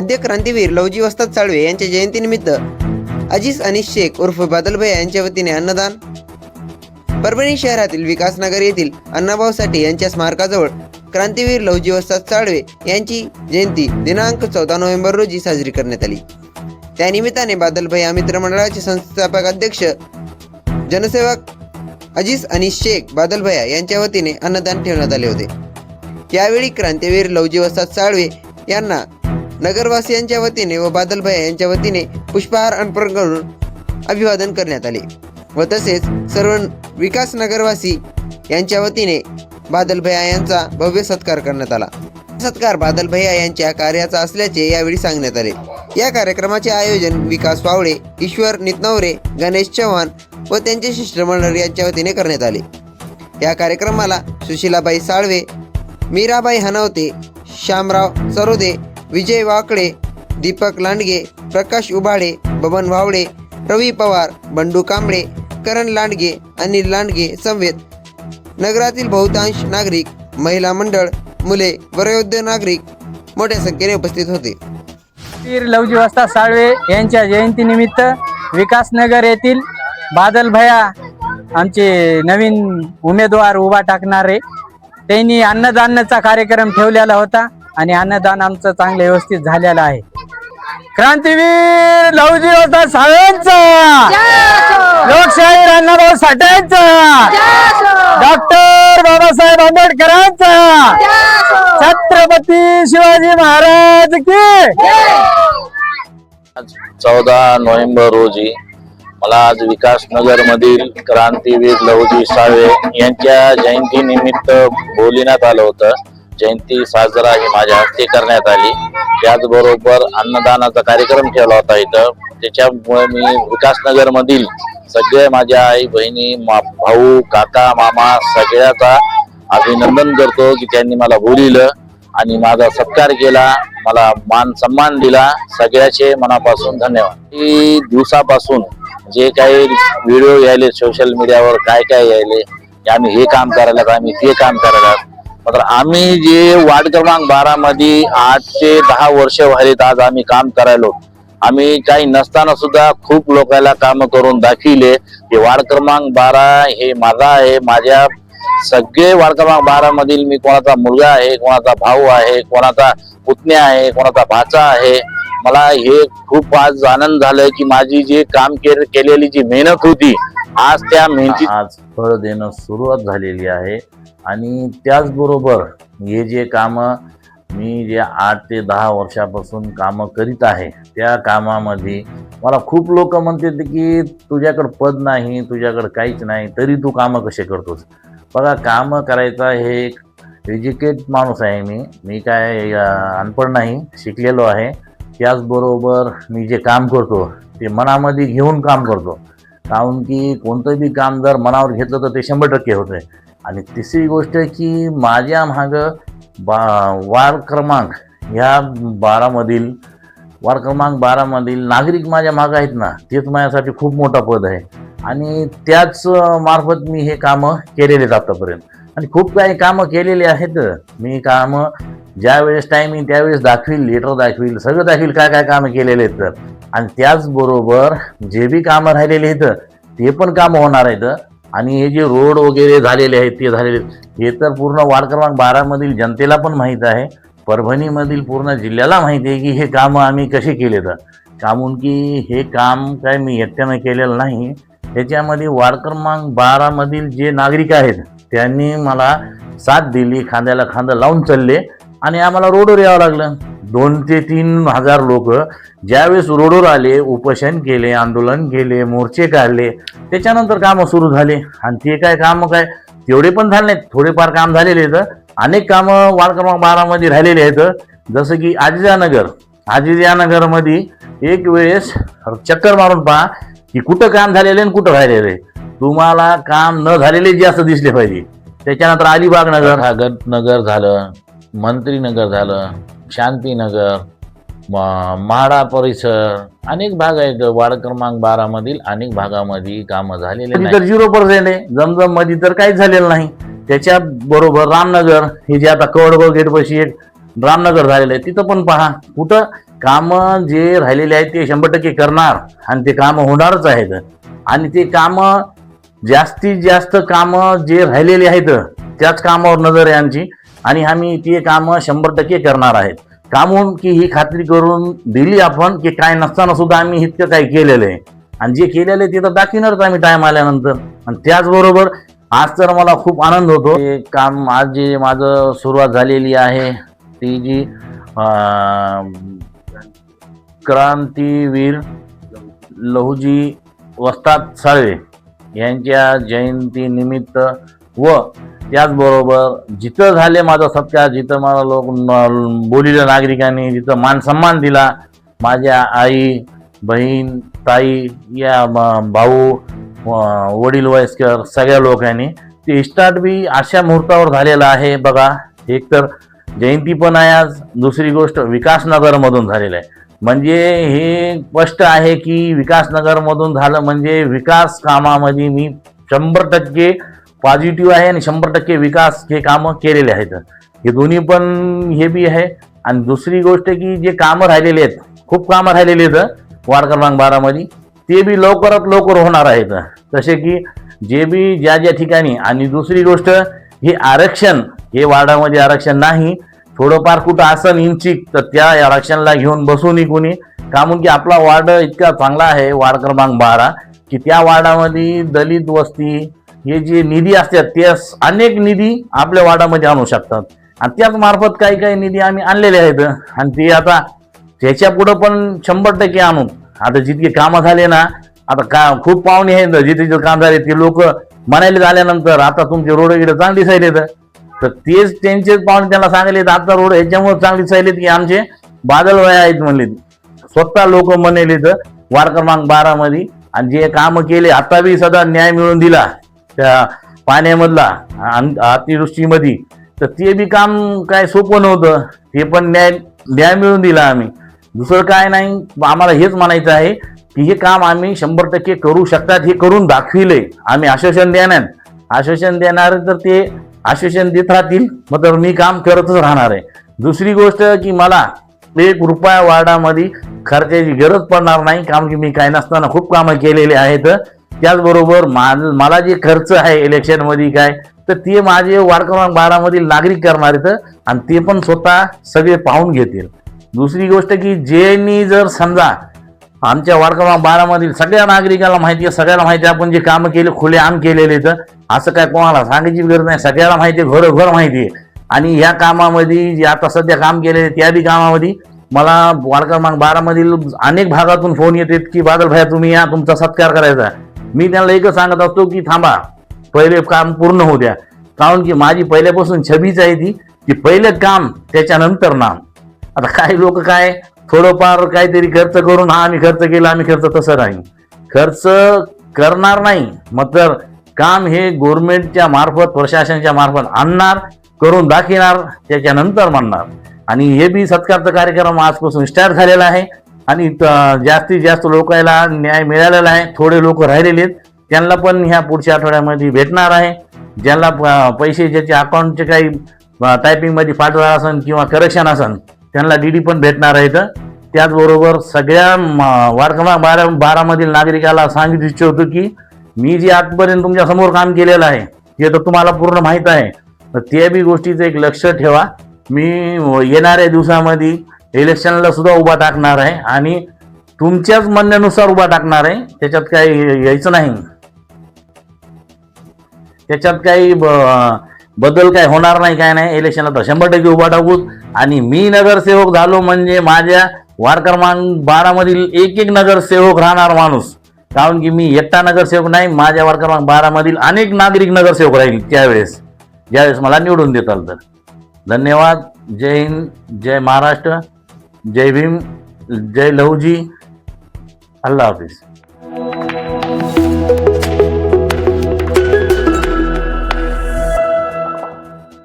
आद्य क्रांतीवीर लवजी वस्ताद साळवे यांच्या जयंतीनिमित्त अजीज अनिस शेख उर्फ बादलभैया यांच्या वतीने अन्नदान. परभणी शहरातील विकासनगर येथील अण्णाभाऊ साठे यांच्या स्मारकाजवळ क्रांतीवीर लवजी वस्ताद साळवे यांची जयंती दिनांक चौदा नोव्हेंबर रोजी साजरी करण्यात आली. त्यानिमित्ताने बादलभैया मित्रमंडळाचे संस्थापक अध्यक्ष जनसेवक अजीज अनिस शेख बादलभैया यांच्या वतीने अन्नदान ठेवण्यात आले होते. यावेळी क्रांतीवीर लवजी वस्ताद साळवे यांना नगरवासियांच्या वतीने व बादलभैया यांच्या वतीने पुष्पहार अर्पण करून अभिवादन करण्यात आले. व तसेच सर्व विकास नगरवासी यांच्या वतीने बादलभैया यांचा भव्य सत्कार करण्यात आला. सत्कार बादलभैया यांच्या कार्याचा असल्याचे यावेळी सांगण्यात आले. या कार्यक्रमाचे आयोजन विकास पावळे ईश्वर नितनवरे गणेश चव्हाण व त्यांचे शिष्टमंडळ यांच्या वतीने करण्यात आले. या कार्यक्रमाला सुशीलाबाई साळवे मीराबाई हनवते श्यामराव सरोदे विजय वाकडे दीपक लांडगे प्रकाश उबाळे बबन वावडे रवी पवार बंडू कांबळे करण लांडगे अनिल लांडगे समवेत नगरातील बहुतांश नागरिक महिला मंडळ मुले वयोवृद्ध नागरिक मोठ्या संख्येने उपस्थित होते. वीर लवजीवास्ता साळवे यांच्या जयंतीनिमित्त विकासनगर येथील बादल भया आमचे नवीन उमेदवार उभा टाकणारे त्यांनी अन्नदानचा कार्यक्रम ठेवलेला होता. आणि अन्नदान आमचं चांगलं व्यवस्थित झालेलं आहे. क्रांतीवीर लवजी होता साळवेंचा. लोकशाही अण्णाभाऊ साठ्यांचा डॉक्टर बाबासाहेब आंबेडकरांचा. छत्रपती शिवाजी महाराज की चौदा नोव्हेंबर रोजी मला आज विकासनगर मधील क्रांतीवीर लवजी साळवे यांच्या जयंती निमित्त आलं होतं. जयंती साजरा ही माझ्या हस्ते करण्यात आली. त्याचबरोबर अन्नदानाचा कार्यक्रम ठेवला होता इथं. त्याच्यामुळे मी विकासनगर मधील सगळे माझ्या आई बहिणी मा- भाऊ काका मामा सगळ्याचा अभिनंदन करतो की त्यांनी मला बोलिलं आणि माझा सत्कार केला. मला मान सन्मान दिला. सगळ्याचे मनापासून धन्यवाद. की दिवसापासून जे काही व्हिडिओ यायले सोशल मीडियावर काय काय यायले की आम्ही हे काम करायला आम्ही ते काम करायला मात्र आम्ही जे वार्ड क्रमांक बारा मध्ये आठ ते दहा वर्ष व्हायलेत आज आम्ही काम करायलो. आम्ही काही नसताना सुद्धा खूप लोकांना काम करून दाखविले. हे वार्ड क्रमांक बारा हे माझा आहे. माझ्या सगळे वार्ड क्रमांक बारा मधील मी कोणाचा मुलगा आहे कोणाचा भाऊ आहे कोणाचा पुतण्या आहे कोणाचा भाचा आहे. मला हे खूप आज आनंद झालं की माझी जे काम के- केलेली जी मेहनत होती आज त्या मेहनती आज फळ देणं सुरुवात झालेली आहे. आणि त्याचबरोबर हे जे काम मी जे आठ ते दहा वर्षापासून कामं करीत आहे त्या कामामध्ये मला खूप लोक म्हणतात की तुझ्याकडं पद नाही तुझ्याकडं काहीच नाही तरी तू कामं कसे करतोस? बघा कामं करायचा हे एक एज्युकेट माणूस आहे मी. मी काय अं, अनपढ नाही शिकलेलो आहे. त्याचबरोबर मी जे काम करतो ते मनामध्ये घेऊन काम करतो. काहून की कोणतं बी काम जर मनावर घेतलं तर ते शंभर टक्के होते आणि तिसरी गोष्ट की माझ्या मागं बा वार क्रमांक ह्या बारामधील वार क्रमांक बारामधील नागरिक माझ्या मागं आहेत ना तेच माझ्यासाठी खूप मोठा पद आहे. आणि त्याच मार्फत मी हे कामं केलेले आहेत आतापर्यंत. आणि खूप काही कामं केलेली आहेत. मी कामं ज्या वेळेस टाईम येईल त्यावेळेस दाखवील लेटर दाखवील सगळं दाखवील काय काय कामं केलेले आहेत. तर आणि त्याचबरोबर जे बी कामं राहिलेले आहेत ते पण कामं होणार आहेत. आणि हे जे रोड वगैरे झालेले आहेत ते झालेले आहेत हे तर पूर्ण वार्ड क्रमांक बारामधील जनतेला पण माहीत आहे. परभणीमधील पूर्ण जिल्ह्याला माहिती आहे की हे कामं आम्ही कसे केले तर कामून की हे काम काय मी एकट्यानं केलेलं नाही. त्याच्यामध्ये वार्ड क्रमांक बारामधील जे नागरिक आहेत त्यांनी मला साथ दिली खांद्याला खांदा लावून चालले आणि आम्हाला रोडवर यावं लागलं. दोन ते तीन हजार लोक ज्यावेळेस रोडवर आले उपोषण केले आंदोलन केले मोर्चे काढले त्याच्यानंतर कामं सुरू झाले. आणि ते काय कामं काय? तेवढे पण झाले नाहीत. थोडेफार काम झालेले आहेत. अनेक कामं वार्ड क्रमांक बारामध्ये राहिलेले आहेत. जसं की आजिजानगर. आजिजानगरमध्ये एक वेळेस चक्कर मारून पहा की कुठं काम झालेलं आणि कुठं राहिलेलं. आहे तुम्हाला काम न झालेले जास्त दिसले पाहिजे. त्याच्यानंतर अलिबाग नगर भागत नगर झालं मंत्रीनगर झालं शांतीनगर म्हाडा परिसर अनेक भाग आहेत. वार्ड क्रमांक बारा मधील अनेक भागामध्ये कामं झालेले तर झिरो पर्सेंट आहे. जमजममध्ये तर काहीच झालेलं नाही. त्याच्या बरोबर रामनगर हे जे आता कवडगाव गेट पाशी एक रामनगर झालेलं आहे तिथं पण पहा. कुठं कामं जे राहिलेले आहेत ते शंभर टक्के करणार आणि ते कामं होणारच आहेत. आणि ते कामं जास्तीत जास्त कामं जे राहिलेले आहेत त्याच कामावर नजर आहे आमची. आणि आम्ही ती कामं शंभर टक्के करणार आहेत. कामून की ही खात्री करून दिली आपण की काय नसताना सुद्धा आम्ही इतकं काही केलेलं आहे. आणि जे केलेलं आहे ते तर दाखविणारच आम्ही टाइम आल्यानंतर. आणि त्याचबरोबर आज तर मला खूप आनंद होतो. हे काम आज जे माझं सुरुवात झालेली आहे ती जी क्रांतीवीर लहुजी वस्ताद साळवे यांच्या जयंतीनिमित्त व त्याचबरोबर जिथं झाले माझा सत्कार जिथं मला लोक बोलिलं नागरिकांनी जिथं मान सन्मान दिला माझ्या आई बहीण ताई या भाऊ वडील वयस्कर सगळ्या लोकांनी ते स्टार्ट बी अशा मुहूर्तावर झालेलं आहे. बघा एक तर जयंती पण आहे आज दुसरी गोष्ट विकासनगरमधून झालेलं आहे. म्हणजे हे स्पष्ट आहे की विकासनगरमधून झालं म्हणजे विकास कामामध्ये मी शंभर टक्के पॉझिटिव्ह आहे आणि शंभर टक्के विकास हे कामं केलेले आहेत. हे दोन्ही पण हे बी आहे. आणि दुसरी गोष्ट की जे कामं राहिलेले आहेत खूप कामं राहिलेली आहेत वार्ड क्रमांक बारामध्ये ते बी लवकरात लवकर होणार आहेत. तसे की जे बी ज्या ज्या ठिकाणी आणि दुसरी गोष्ट हे आरक्षण हे वार्डामध्ये आरक्षण नाही थोडंफार कुठं असं इंचिक तर त्या आरक्षणला घेऊन बसूनही कोणी कामून की आपला वार्ड इतका चांगला आहे वार्ड क्रमांक बारा की त्या वार्डामध्ये दलित वस्ती हे जे निधी असतात ते अनेक निधी आपल्या वाडामध्ये आणू शकतात. आणि त्याच मार्फत काही काही निधी आम्ही आणलेले आहेत. आणि ते आता त्याच्या पुढं पण शंभर टक्के आणू. आता जितके कामं झाले ना आता का खूप पाहुणे आहेत. जिथे जिथे काम झाले ते लोक म्हणायला झाल्यानंतर आता तुमचे रोड वगैरे चांगली दिसायलेत तर तेच त्यांचेच पाहुणे त्यांना सांगले आता रोड ह्याच्यामुळे चांगली दिसायलेत की आमचे बादल वया आहेत म्हणले. स्वतः लोक म्हणले तर वार्ड क्रमांक बारामध्ये. आणि जे काम केले आता बी सदा न्याय मिळून दिला. त्या पाण्यामधला अतिवृष्टीमध्ये. तर ते बी काम काय सोपं नव्हतं. ते पण न्याय न्याय मिळून दिला आम्ही. दुसरं काय नाही आम्हाला हेच म्हणायचं आहे की हे काम आम्ही शंभर टक्के करू शकतात हे करून दाखविले. आम्ही आश्वासन देणार. आश्वासन देणार तर ते आश्वासन देत राहतील. मग तर मी काम करतच राहणार आहे. दुसरी गोष्ट की मला एक रुपया वार्डामध्ये खर्चाची गरज पडणार नाही कारण की मी काय नसताना खूप कामं केलेले आहेत. त्याचबरोबर मा- मला जे खर्च आहे इलेक्शनमध्ये काय तर ते माझे वार्ड क्रमांक बारामधील नागरिक करणार आहेत आणि ते पण स्वतः सगळे पाहून घेतील. दुसरी गोष्ट की ज्यांनी जर समजा आमच्या वार्ड क्रमांक बारामधील सगळ्या नागरिकाला माहिती आहे सगळ्याला माहिती आहे आपण जे कामं केले खुले आम केलेले तर असं काय कोणाला सांगायची गरज नाही सगळ्याला माहिती आहे घरोघर माहिती आहे. आणि ह्या कामामध्ये जे आता सध्या काम केलेले त्या बी कामामध्ये मला वार्ड क्रमांक बारामधील अनेक भागातून फोन येतात की बादल भाया तुम्ही या तुमचा सत्कार करायचा मी त्यांना एकच सांगत असतो की थांबा पहिले काम पूर्ण होऊ द्या. कारण की माझी पहिल्यापासून छबीच आहे ती की पहिलं काम त्याच्यानंतर नाम आता काही लोक काय थोडंफार काहीतरी खर्च करून हा आम्ही खर्च केला आम्ही खर्च तसं नाही. खर्च करणार नाही मग तर काम हे गव्हर्नमेंटच्या मार्फत प्रशासनाच्या मार्फत आणणार करून दाखविणार त्याच्यानंतर म्हणणार आणि हे बी सत्कारचा कार्यक्रम आजपासून स्टार्ट झालेला आहे. आणि त- जास्तीत जास्त लोकांना न्याय मिळालेला आहे. थोडे लोक राहिलेले आहेत. त्यांना पण ह्या पुढच्या आठवड्यामध्ये भेटणार आहे. ज्यांना प- पैसे ज्याचे अकाउंटचे काही टायपिंगमध्ये पाठवा असन किंवा करेक्शन असन त्यांना डी डी पण भेटणार आहे तर त्याचबरोबर सगळ्या म, क्रमांक बारा बारामधील नागरिकाला सांगितलं इच्छितो की मी जे आजपर्यंत तुमच्यासमोर काम केलेलं आहे ते तर तुम्हाला पूर्ण माहीत आहे. तर त्या बी गोष्टीचं एक लक्ष ठेवा. मी येणाऱ्या दिवसामध्ये इलेक्शनला सुद्धा उभा टाकणार आहे आणि तुमच्याच म्हणण्यानुसार उभा टाकणार आहे. त्याच्यात काही यायचं नाही. त्याच्यात काही बदल काय होणार नाही काय नाही. इलेक्शनला तर शंभर टक्के उभा टाकू. आणि मी नगरसेवक झालो म्हणजे माझ्या वार्ड क्रमांक बारामधील एक एक नगरसेवक राहणार माणूस. कारण की मी एकटा नगरसेवक नाही माझ्या वार्ड क्रमांक बारामधील अनेक नागरिक नगरसेवक राहील त्यावेळेस. ज्यावेळेस मला निवडून देताल तर. धन्यवाद. जय हिंद जय महाराष्ट्र. जय भीम जय लहूजी अल्लाह हाफिज।